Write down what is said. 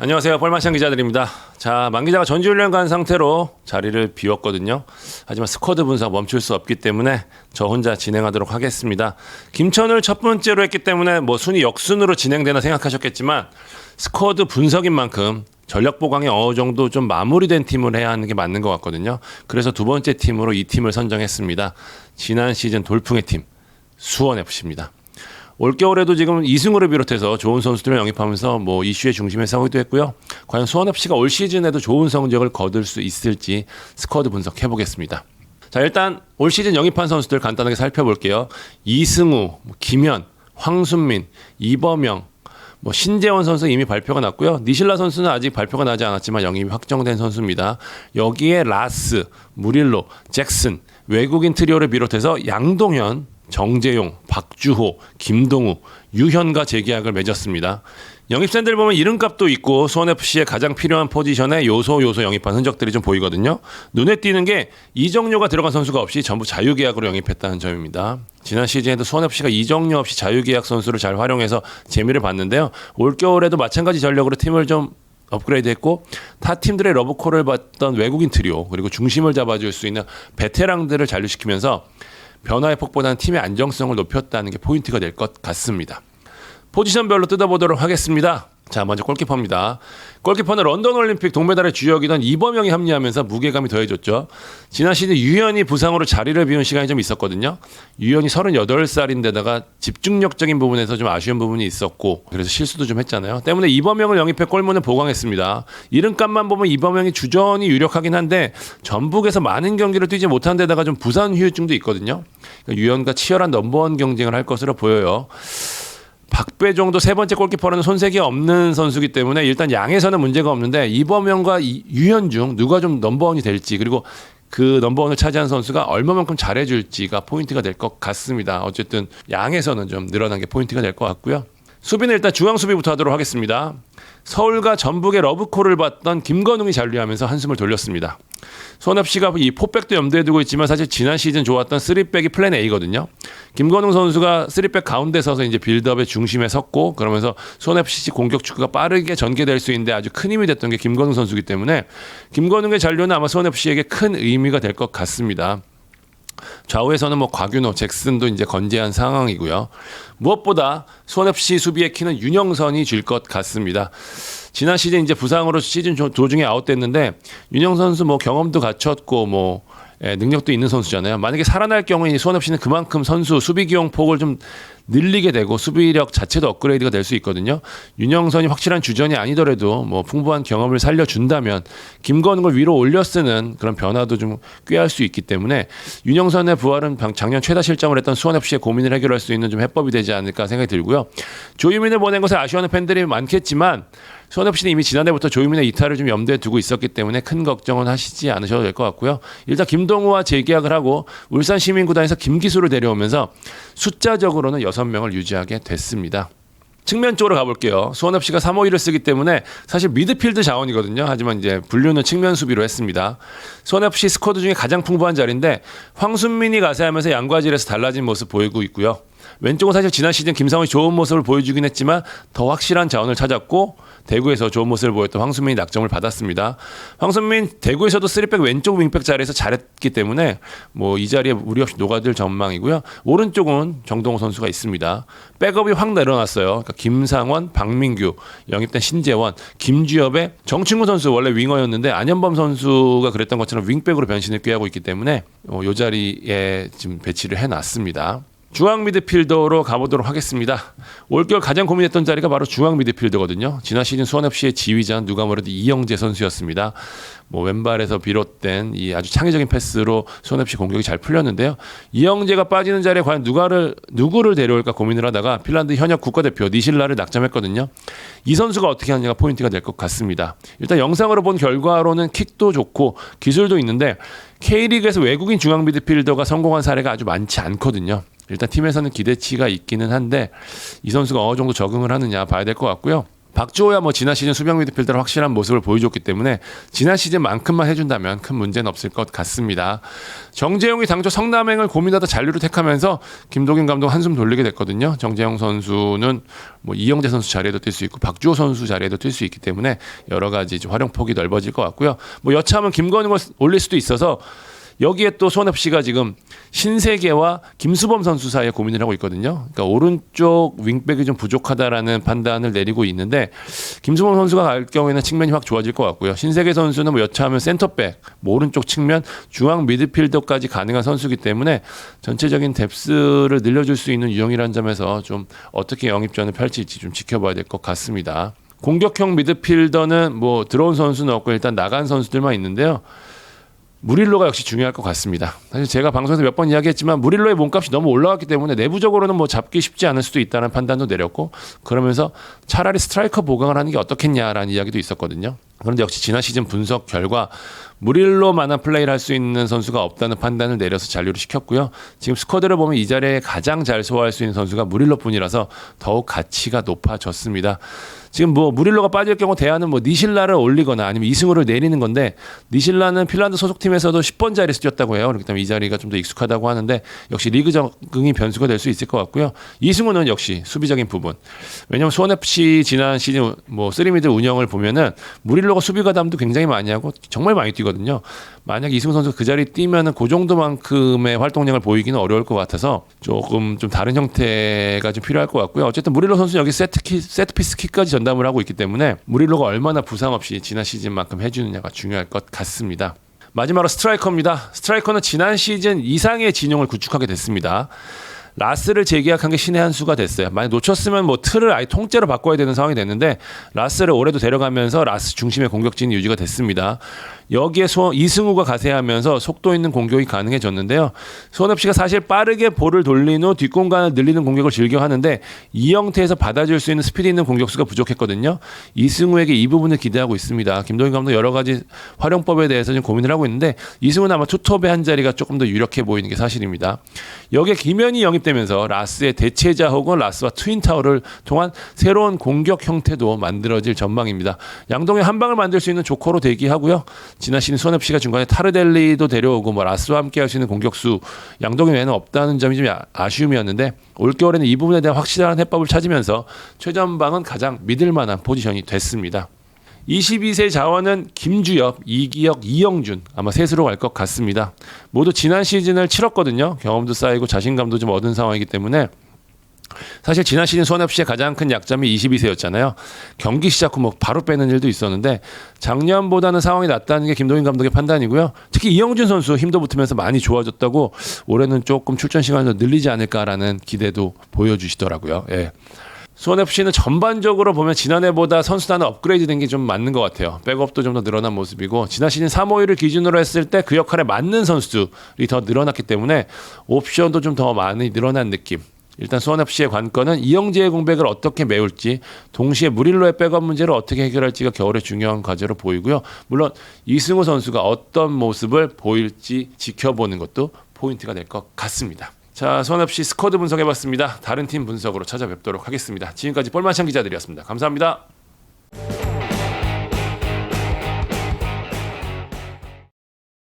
안녕하세요. 뻘마찬 기자들입니다. 자, 만 기자가 전지훈련 간 상태로 자리를 비웠거든요. 하지만 스쿼드 분석 멈출 수 없기 때문에 저 혼자 진행하도록 하겠습니다. 김천을 첫 번째로 했기 때문에 뭐 순위 역순으로 진행되나 생각하셨겠지만 스쿼드 분석인 만큼 전력 보강이 어느 정도 좀 마무리된 팀을 해야 하는 게 맞는 것 같거든요. 그래서 두 번째 팀으로 이 팀을 선정했습니다. 지난 시즌 돌풍의 팀 수원 FC입니다. 올겨울에도 지금 이승우를 비롯해서 좋은 선수들을 영입하면서 뭐 이슈의 중심에 서기도 했고요. 과연 수원 FC가 올 시즌에도 좋은 성적을 거둘 수 있을지 스쿼드 분석해 보겠습니다. 자 일단 올 시즌 영입한 선수들 간단하게 살펴볼게요. 이승우, 뭐 김현, 황순민, 이범영, 뭐 신재원 선수 이미 발표가 났고요. 니실라 선수는 아직 발표가 나지 않았지만 영입이 확정된 선수입니다. 여기에 라스, 무릴로, 잭슨, 외국인 트리오를 비롯해서 양동현, 정재용, 박주호, 김동우, 유현과 재계약을 맺었습니다. 영입생들 보면 이름값도 있고 수원FC에 가장 필요한 포지션에 요소 요소 영입한 흔적들이 좀 보이거든요. 눈에 띄는 게 이정료가 들어간 선수가 없이 전부 자유계약으로 영입했다는 점입니다. 지난 시즌에도 수원FC가 이정료 없이 자유계약 선수를 잘 활용해서 재미를 봤는데요. 올겨울에도 마찬가지 전력으로 팀을 좀 업그레이드 했고 타 팀들의 러브콜을 받던 외국인 트리오 그리고 중심을 잡아줄 수 있는 베테랑들을 잔류시키면서 변화의 폭보다는 팀의 안정성을 높였다는 게 포인트가 될 것 같습니다. 포지션별로 뜯어보도록 하겠습니다. 자, 먼저 골키퍼입니다. 골키퍼는 런던 올림픽 동메달의 주역이던 이범영이 합류하면서 무게감이 더해졌죠. 지난 시즌 유현이 부상으로 자리를 비운 시간이 좀 있었거든요. 유현이 38살인데다가 집중력적인 부분에서 좀 아쉬운 부분이 있었고 그래서 실수도 좀 했잖아요. 때문에 이범영을 영입해 골문을 보강했습니다. 이름값만 보면 이범영이 주전이 유력하긴 한데 전북에서 많은 경기를 뛰지 못한 데다가 좀 부산 후유증도 있거든요. 그러니까 유현과 치열한 넘버원 경쟁을 할 것으로 보여요. 박배종도 세 번째 골키퍼라는 손색이 없는 선수기 때문에 일단 양에서는 문제가 없는데 이범영과 이- 유현 중 누가 좀 넘버원이 될지 그리고 그 넘버원을 차지한 선수가 얼마만큼 잘해줄지가 포인트가 될 것 같습니다. 어쨌든 양에서는 좀 늘어난 게 포인트가 될 것 같고요. 수비는 일단 중앙 수비부터 하도록 하겠습니다. 서울과 전북의 러브콜을 받던 김건웅이 잔류하면서 한숨을 돌렸습니다. 손합씨가 이 포백도 염두에 두고 있지만 사실 지난 시즌 좋았던 3백이 플랜 A거든요. 김건웅 선수가 3백 가운데 서서 이제 빌드업의 중심에 섰고 그러면서 손FC 공격 축구가 빠르게 전개될 수 있는데 아주 큰 힘이 됐던 게 김건웅 선수이기 때문에 김건웅의 잔류는 아마 손FC에게 큰 의미가 될 것 같습니다. 좌우에서는 뭐 곽윤호, 잭슨도 이제 건재한 상황이고요. 무엇보다 수원FC 수비의 키는 윤영선이 줄것 같습니다. 지난 시즌 이제 부상으로 시즌 조- 도중에 아웃됐는데 윤영 선수 뭐 경험도 갖췄고 뭐 예, 능력도 있는 선수잖아요. 만약에 살아날 경우에 이 수원FC는 그만큼 선수 수비 기용 폭을 좀 늘리게 되고 수비력 자체도 업그레이드가 될 수 있거든요. 윤영선이 확실한 주전이 아니더라도 뭐 풍부한 경험을 살려준다면 김건웅을 위로 올려 쓰는 그런 변화도 좀 꾀할 수 있기 때문에 윤영선의 부활은 방- 작년 최다 실점을 했던 수원FC의 고민을 해결할 수 있는 좀 해법이 되지 않을까 생각이 들고요. 조유민을 보낸 것에 아쉬워하는 팬들이 많겠지만 수원FC는 이미 지난해부터 조유민의 이탈을 좀 염두에 두고 있었기 때문에 큰 걱정은 하시지 않으셔도 될 것 같고요. 일단 김동우와 재계약을 하고 울산 시민구단에서 김기수를 데려오면서 숫자적으로는 6명을 유지하게 됐습니다. 측면 쪽으로 가볼게요. 수원FC가 351을 쓰기 때문에 사실 미드필드 자원이거든요. 하지만 이제 분류는 측면 수비로 했습니다. 수원FC 스쿼드 중에 가장 풍부한 자리인데 황순민이 가세하면서 양과질에서 달라진 모습 보이고 있고요. 왼쪽은 사실 지난 시즌 김상훈이 좋은 모습을 보여주긴 했지만 더 확실한 자원을 찾았고 대구에서 좋은 모습을 보였던 황순민이 낙점을 받았습니다. 황순민 대구에서도 3백 왼쪽 윙백 자리에서 잘했기 때문에 뭐 이 자리에 무리 없이 녹아들 전망이고요. 오른쪽은 정동호 선수가 있습니다. 백업이 확 늘어났어요. 그러니까 김상원, 박민규, 영입된 신재원, 김주엽의 정충구 선수 원래 윙어였는데 안현범 선수가 그랬던 것처럼 윙백으로 변신을 꾀하고 있기 때문에 어, 이 자리에 지금 배치를 해놨습니다. 중앙 미드필더로 가보도록 하겠습니다. 올겨울 가장 고민했던 자리가 바로 중앙 미드필더거든요. 지난 시즌 수원FC의 지휘자는 누가 뭐래도 이영재 선수였습니다. 뭐 왼발에서 비롯된 이 아주 창의적인 패스로 수원FC 공격이 잘 풀렸는데요. 이영재가 빠지는 자리에 과연 누가를 누구를 데려올까 고민을 하다가 핀란드 현역 국가대표 니실라를 낙점했거든요. 이 선수가 어떻게 하느냐가 포인트가 될 것 같습니다. 일단 영상으로 본 결과로는 킥도 좋고 기술도 있는데 K리그에서 외국인 중앙 미드필더가 성공한 사례가 아주 많지 않거든요. 일단 팀에서는 기대치가 있기는 한데 이 선수가 어느 정도 적응을 하느냐 봐야 될 것 같고요. 박주호야 뭐 지난 시즌 수비형 미드필더로 확실한 모습을 보여줬기 때문에 지난 시즌만큼만 해준다면 큰 문제는 없을 것 같습니다. 정재용이 당초 성남행을 고민하다 잔류를 택하면서 김도균 감독 한숨 돌리게 됐거든요. 정재용 선수는 뭐 이영재 선수 자리에도 뛸 수 있고 박주호 선수 자리에도 뛸 수 있기 때문에 여러 가지 좀 활용 폭이 넓어질 것 같고요. 뭐 여차하면 김건웅을 올릴 수도 있어서 여기에 또 손업 씨가 지금 신세계와 김수범 선수 사이에 고민을 하고 있거든요. 그러니까 오른쪽 윙백이 좀 부족하다라는 판단을 내리고 있는데 김수범 선수가 갈 경우에는 측면이 확 좋아질 것 같고요. 신세계 선수는 뭐 여차하면 센터백, 뭐 오른쪽 측면, 중앙 미드필더까지 가능한 선수기 때문에 전체적인 뎁스를 늘려줄 수 있는 유형이라는 점에서 좀 어떻게 영입전을 펼칠지 좀 지켜봐야 될 것 같습니다. 공격형 미드필더는 뭐 들어온 선수는 없고 일단 나간 선수들만 있는데요. 무릴로가 역시 중요할 것 같습니다. 사실 제가 방송에서 몇 번 이야기했지만 무릴로의 몸값이 너무 올라갔기 때문에 내부적으로는 뭐 잡기 쉽지 않을 수도 있다는 판단도 내렸고 그러면서 차라리 스트라이커 보강을 하는 게 어떻겠냐라는 이야기도 있었거든요. 그런데 역시 지난 시즌 분석 결과 무릴로만한 플레이를 할 수 있는 선수가 없다는 판단을 내려서 잔류를 시켰고요. 지금 스쿼드를 보면 이 자리에 가장 잘 소화할 수 있는 선수가 무릴로뿐이라서 더욱 가치가 높아졌습니다. 지금 뭐 무릴로가 빠질 경우 대안은 뭐 니실라를 올리거나 아니면 이승우를 내리는 건데 니실라는 핀란드 소속팀에서도 10번 자리에서 뛰었다고 해요. 그렇기 때문에 이 자리가 좀 더 익숙하다고 하는데 역시 리그 적응이 변수가 될 수 있을 것 같고요. 이승우는 역시 수비적인 부분. 왜냐하면 수원 FC 지난 시즌 뭐 쓰리미드 운영을 보면은 무릴로가 수비 가담도 굉장히 많이 하고 정말 많이 뛰거든요. 만약 이승우 선수 그 자리 뛰면은 그 정도만큼의 활동량을 보이기는 어려울 것 같아서 조금 좀 다른 형태가 좀 필요할 것 같고요. 어쨌든 무릴로 선수 는 여기 세트 키, 세트 피스 킥까지 전 담을 하고 있기 때문에 무릴로가 얼마나 부상 없이 지난 시즌만큼 해주느냐가 중요할 것 같습니다. 마지막으로 스트라이커입니다. 스트라이커는 지난 시즌 이상의 진영을 구축하게 됐습니다. 라스를 재계약한 게 신의 한 수가 됐어요. 만약 놓쳤으면 뭐 틀을 아예 통째로 바꿔야 되는 상황이 됐는데 라스를 올해도 데려가면서 라스 중심의 공격진이 유지가 됐습니다. 여기에 소, 이승우가 가세하면서 속도 있는 공격이 가능해졌는데요. 손업 씨가 사실 빠르게 볼을 돌린 후 뒷공간을 늘리는 공격을 즐겨 하는데 이 형태에서 받아줄 수 있는 스피드 있는 공격수가 부족했거든요. 이승우에게 이 부분을 기대하고 있습니다. 김동인 감독 여러 가지 활용법에 대해서 좀 고민을 하고 있는데 이승우는 아마 투톱의 한 자리가 조금 더 유력해 보이는 게 사실입니다. 여기에 김현이 영입 되면서 라스의 대체자 혹은 라스와 트윈타워를 통한 새로운 공격 형태도 만들어질 전망입니다. 양동의 한 방을 만들 수 있는 조커로 대기하고요. 지난 시즌 손흥 씨가 중간에 타르델리도 데려오고 뭐 라스와 함께 할 수 있는 공격수 양동이 외에는 없다는 점이 좀 아- 아쉬움이었는데 올겨울에는 이 부분에 대한 확실한 해법을 찾으면서 최전방은 가장 믿을 만한 포지션이 됐습니다. 22세 자원은 김주엽, 이기혁, 이영준 아마 셋으로 갈 것 같습니다. 모두 지난 시즌을 치렀거든요. 경험도 쌓이고 자신감도 좀 얻은 상황이기 때문에 사실 지난 시즌 수원FC의 가장 큰 약점이 22세였잖아요. 경기 시작 후 뭐 바로 빼는 일도 있었는데 작년보다는 상황이 낫다는 게 김동인 감독의 판단이고요. 특히 이영준 선수 힘도 붙으면서 많이 좋아졌다고 올해는 조금 출전 시간을 더 늘리지 않을까라는 기대도 보여주시더라고요. 예. 수원 FC는 전반적으로 보면 지난해보다 선수단은 업그레이드된 게 좀 맞는 것 같아요. 백업도 좀 더 늘어난 모습이고 지난 시즌 3, 5위를 기준으로 했을 때 그 역할에 맞는 선수들이 더 늘어났기 때문에 옵션도 좀 더 많이 늘어난 느낌. 일단 수원 FC의 관건은 이영재의 공백을 어떻게 메울지, 동시에 무릴로의 백업 문제를 어떻게 해결할지가 겨울의 중요한 과제로 보이고요. 물론 이승우 선수가 어떤 모습을 보일지 지켜보는 것도 포인트가 될 것 같습니다. 자, 수원 FC 스쿼드 분석해봤습니다. 다른 팀 분석으로 찾아뵙도록 하겠습니다. 지금까지 볼만찬 기자들이었습니다. 감사합니다.